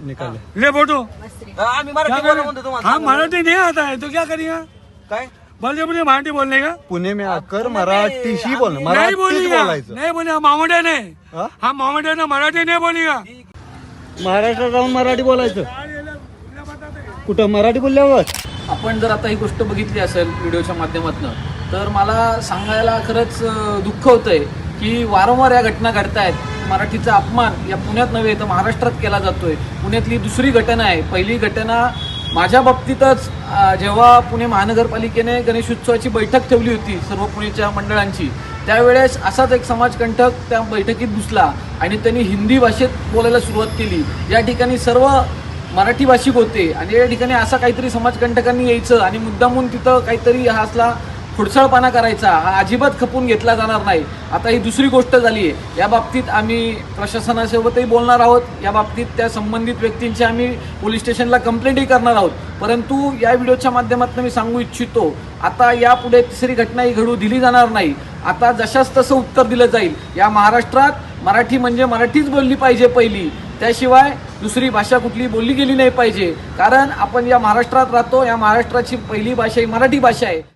निकाल. ले फोटो आम्ही क्या मराठी बोला म्हणतो करे? तुम्हाला. हाँ मराठी नहीं आता है तो क्या करेगा काय? बोल मुझे मराठी बोलने का? पुणे में आकर मराठीशी बोल. नहीं मराठीच बोलेगा बोलायचं. नहीं बोलेगा मामोडे ने हा? हाँ मामोडे ने मराठी नहीं बोलेगा महाराष्ट्रात जाऊन मराठी बोलायचं. कुठं मराठी बोलल्यावर? आपण जर आता ही गोष्ट बघितली असेल व्हिडिओच्या माध्यमातून तर मला सांगायला खरंच अं, दुःख होतंय की वारंवार या घटना घडतायत. मराठीचा अपमान या पुण्यात नव्हे तर महाराष्ट्रात केला जातोय. पुण्यातली दुसरी घटना आहे. पहिली घटना माझ्या बाबतीतच जेव्हा पुणे महानगरपालिकेने गणेशोत्सवाची बैठक ठेवली होती सर्व पुणेच्या मंडळांची त्यावेळेस असाच एक समाजकंठक त्या बैठकीत घुसला आणि त्यांनी हिंदी भाषेत बोलायला सुरुवात केली. या ठिकाणी सर्व मराठी भाषिक होते आणि या ठिकाणी असा काहीतरी समाजकंटकांनी यायचं आणि मुद्दामून तिथं काहीतरी हा असला खुडसळपणा करायचा हा अजिबात खपून घेतला जाणार नाही. आता ही दुसरी गोष्ट झाली आहे या बाबतीत आम्ही प्रशासनासोबतही बोलणार आहोत. या बाबतीत त्या संबंधित व्यक्तींची आम्ही पोलीस स्टेशनला कंप्लेंटही करणार आहोत. परंतु या व्हिडिओच्या माध्यमातून मी सांगू इच्छितो आता यापुढे तिसरी घटना ही घडू दिली जाणार नाही. आता जशाच तसं उत्तर दिलं जाईल. या महाराष्ट्रात मराठी म्हणजे मराठीच बोलली पाहिजे पहिली. त्याशिवाय दुसरी भाषा कुठली बोलली गेली नाही पाहिजे. कारण आपण या महाराष्ट्रात राहतो या महाराष्ट्राची पहिली भाषा ही मराठी भाषा आहे.